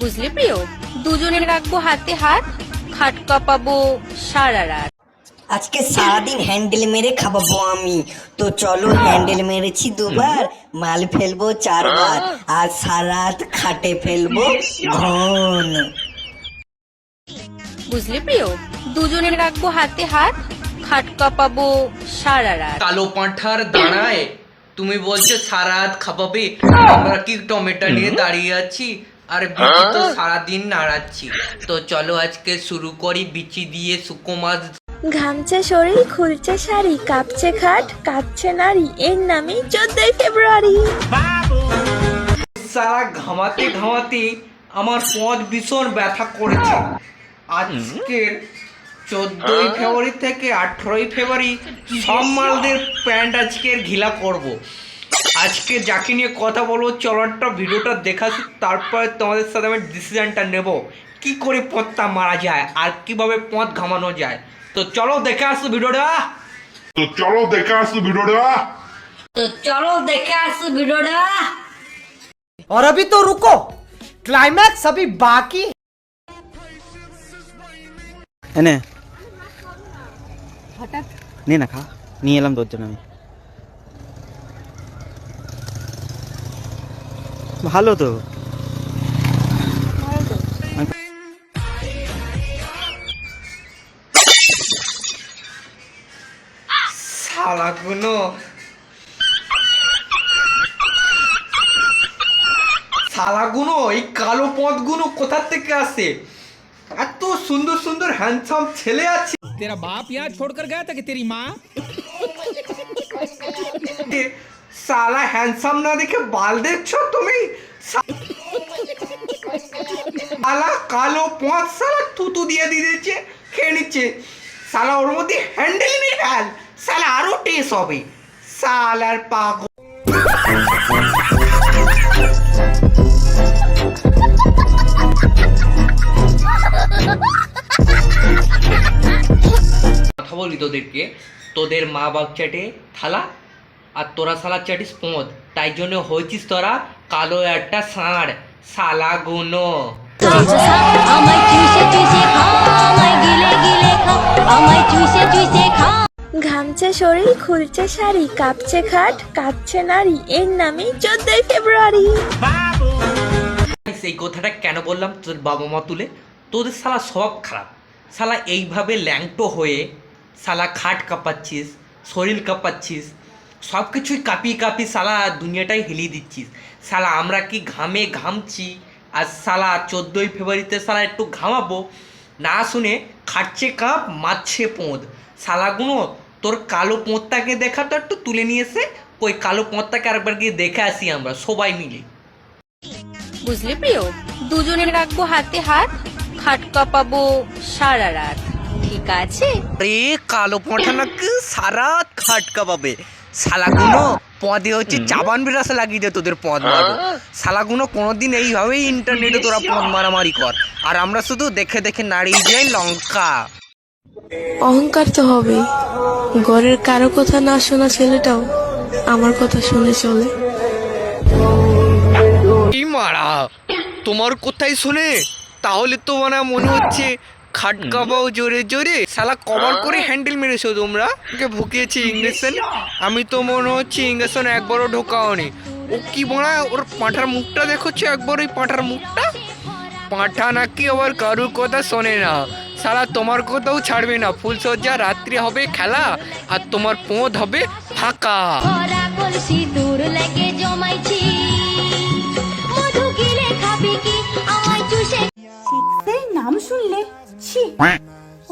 বুঝলি প্রিয়? দুজনের রাখব হাতে হাত খাট কাঁপাবো সারা রাত। আজকে সারাদিন হ্যান্ডেল মেরে খাব আমি। তো চলো হ্যান্ডেল মেরেছি দুবার মাল ফেলব চারবার আর সারাত খাটে ফেলব ঘন। বুঝলি প্রিয়? দুজনের রাখব হাতে হাত খাট কাঁপাবো সারা রাত। কালো পাঁঠার দাঁড়ায় তুমি বলছো সারা রাত খাপাবে আমরা কি টমেটো নিয়ে দাঁড়িয়ে আছি? আর বিচি তো সারাদিন নাড়াচ্ছি। তো চলো আজকে শুরু করি বিচি দিয়ে শুকো মাছ। ঘামছে শরীর খুলছে শাড়ি কাঁপছে খাট কাঁপছে নারী। এর নামই চোদ্দই ফেব্রুয়ারি। সারা ঘামাতে ঘামাতে আমার পথ ভীষণ ব্যথা করেছে। আজকের চোদ্দই ফেব্রুয়ারি থেকে আঠেরোই ফেব্রুয়ারি সব মালদের প্যান্ট আজকের ঘিলা করব। আজকে যাকে নিয়ে কথা বলবো চলনটা ভিডিওটা দেখাচ্ছি তারপরে তোমাদের সাথে আমি ডিসিশনটা নেব কি করে পথটা মারা যায় আর কিভাবে পথ ঘামানো যায় তো চলো দেখে আসো ভিডিওটা তো চলো দেখে আসো ভিডিওটা তো চলো দেখে আসো ভিডিওটা और अभी तो रुको क्लाइमैक्स अभी बाकी है এনে নে না খা নিয়ে ভালো তো। শালা কোনো শালাগুনো এই কালো পথগুলো কোথা থেকে আসে? এত সুন্দর সুন্দর হ্যান্ডসাম ছেলে আছে। তেরা বাপ ইয়ার ছোড় কর গয়া তা তেরি মা সালা হ্যান্ডসাম না দেখে বাল দেখছ তুমি? সালা কালো পথ সালা থুতু দিয়ে দিয়ে দিচ্ছে খেয়ে নিচ্ছে। সালা ওর মধ্যে হ্যান্ডেল নেই ফেল সালা আরও টেস হবে। সালার পাগল। কথা বলি তোদেরকে। তোদের মা বাপ চাটে থালা আর তোরা সালা চাটিস পোঁদ। তাই জন্য হয়েছিস তোরা কালো একটা ষাঁড়। সালা গুনো। ঘামছে শরীর খুলছে শাড়ি কাঁপছে খাট কাঁপছে নারী। এর নামই চোদ্দই ফেব্রুয়ারি। সেই কথাটা কেন বললাম তোর বাবা মা তুলে? তোদের সালা স্বভাব খারাপ। সালা এইভাবে ল্যাংটো হয়ে সালা খাট কাঁপাচ্ছিস শরীর কাঁপাচ্ছিস সব কিছুই কাঁপিয়ে কাঁপিয়ে সালা দুনিয়াটাই হেলিয়ে দিচ্ছিস। সালা আমরা কি ঘামে ঘামছি? আর সালা চোদ্দোই ফেব্রুয়ারিতে সালা একটু ঘামাবো? না শুনে খাটছে কাপ মারছে পোঁদ। সালাগুলো তোর কালো পোঁতটাকে দেখা তো একটু তুলে নিয়ে এসে ওই কালো পোঁতটাকে আরেকবার গিয়ে দেখে আসি আমরা সবাই মিলে। বুঝলি প্রিয়? দুজনের রাখব হাতে হাত খাট কাঁপাবো সারা রাত। ঠিক আছে? রে কালো পঠা নাকি সারা খাটকা পাবে শালাগুলো পদে হচ্ছে চাবান বিরাস লাগিয়ে দে তোদের পদ মারবো। শালাগুলো কোনোদিন এইভাবেই ইন্টারনেটে তোরা পদ মারামারি কর। আর আমরা শুধু দেখে দেখে নাড়িয়ে যাই লঙ্কা। অহংকার তো হবে ঘরের কারও কথা না শোনা ছেলেটাও আমার কথা শুনে চলে। কি মারা তোমার কোথায় শুনে? তাহলে তো মানে মনে হচ্ছে খাটকাবাও জোরে জোরে। শালা কভার করে হ্যান্ডেল মেরেছো তোমরা। ওকে ভুকিয়েছি ইঞ্জেকশন আমি তো মনে হচ্ছে ইঞ্জেকশন একবারও ঢোকাওনি ও কি বলা ওর পাঁঠার মুখটা দেখোচ্ছে একবার ওই পাঁঠার মুখটা? পাঁঠা নাকি আবার কারুর কথা শোনে না। সারা তোমার কথাও ছাড়বে না। ফুলসজ্জা রাত্রি হবে খেলা আর তোমার পোঁত হবে ফাঁকা।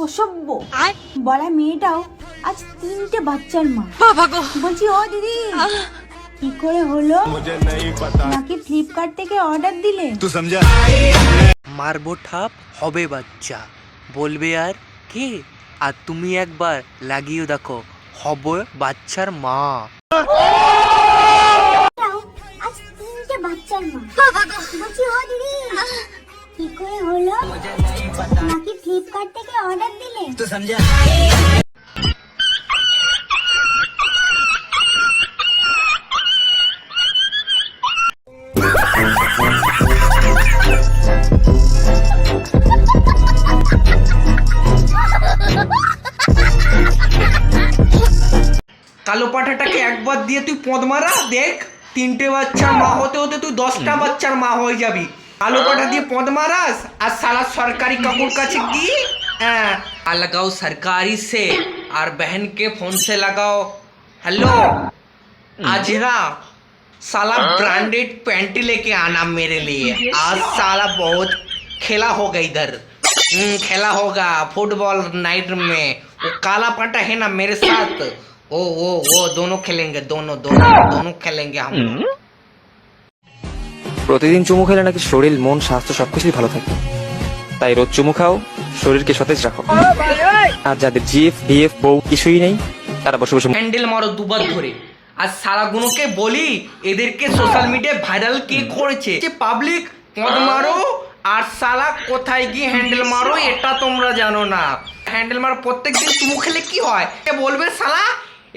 অসভ্য। বলা মেয়েটাও আজ তিনটে বাচ্চার মা। বলছি ও দিদি কি করে হলো? নাকি ফ্লিপকার্ট থেকে অর্ডার দিলে? মারবো ঠাপ হবে বাচ্চা। বলবে আর কে? আর তুমি একবার লাগিয়ে দেখো হবে বাচ্চার মা। বাচ্চার মা। বলছি ও দিদি কি করে হলো? নাকি फ्लिपकार्ट के ऑर्डर दिले तो समझा? कालो पाठाटा के एक बार दिए तु पद मारा? देख तीनटे बच्चार माँ होते होते दस दसटा बच्चार माँ हो जा কালো পাঠা দিয়ে পদ মারাস আর সালা সরকারি কাকুর কাছে গিয়ে হ্যাঁ আর লাগাও সরকারি সে আর बहन के फोन से लगाओ हेलो आज ना साला ब्रांडेड पैंट लेके आना मेरे लिए आज साला बहुत खेला होगा इधर हम्म, खेला होगा फुटबॉल नाइट में वो काला पटा है ना मेरे साथ वो वो वो दोनों खेलेंगे दोनों दोनों दोनों खेलेंगे हम প্রতিদিন চুমু খেলে নাকি শরীর, মন, স্বাস্থ্য সবকিছুই ভালো থাকে। তাই রোজ চুমু খাও, শরীরকে সতেজ রাখো। আর যাদের জিএফ ডিএফ বউ কিছুই নেই, তারা বসে বসে হ্যান্ডেল মারো দুবার ধরে। আর সারাগুলোকে বলি, এদেরকে সোশ্যাল মিডিয়ায় ভাইরাল কে করেছে? যে পাবলিক পদ মারো, আর সালা কোথায় গিয়ে হ্যান্ডেল মারো, এটা তোমরা জানো না। হ্যান্ডেল মারো প্রত্যেক দিন চুমু খেলে কি হয়? বলবে, সালা,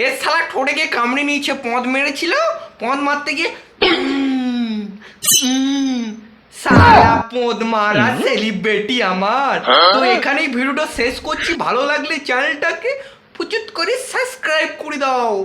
এ সালা ঠোঁটে গিয়ে কামড়ে নিয়েছে, পদ মেরেছিল, পদ মারতে গিয়ে সালা পদ মারা সেলিব্রিটি আমার। তো এখানেই ভিডিওটা শেষ করছি। ভালো লাগলে চ্যানেলটাকে প্রচুর করে সাবস্ক্রাইব করে দাও।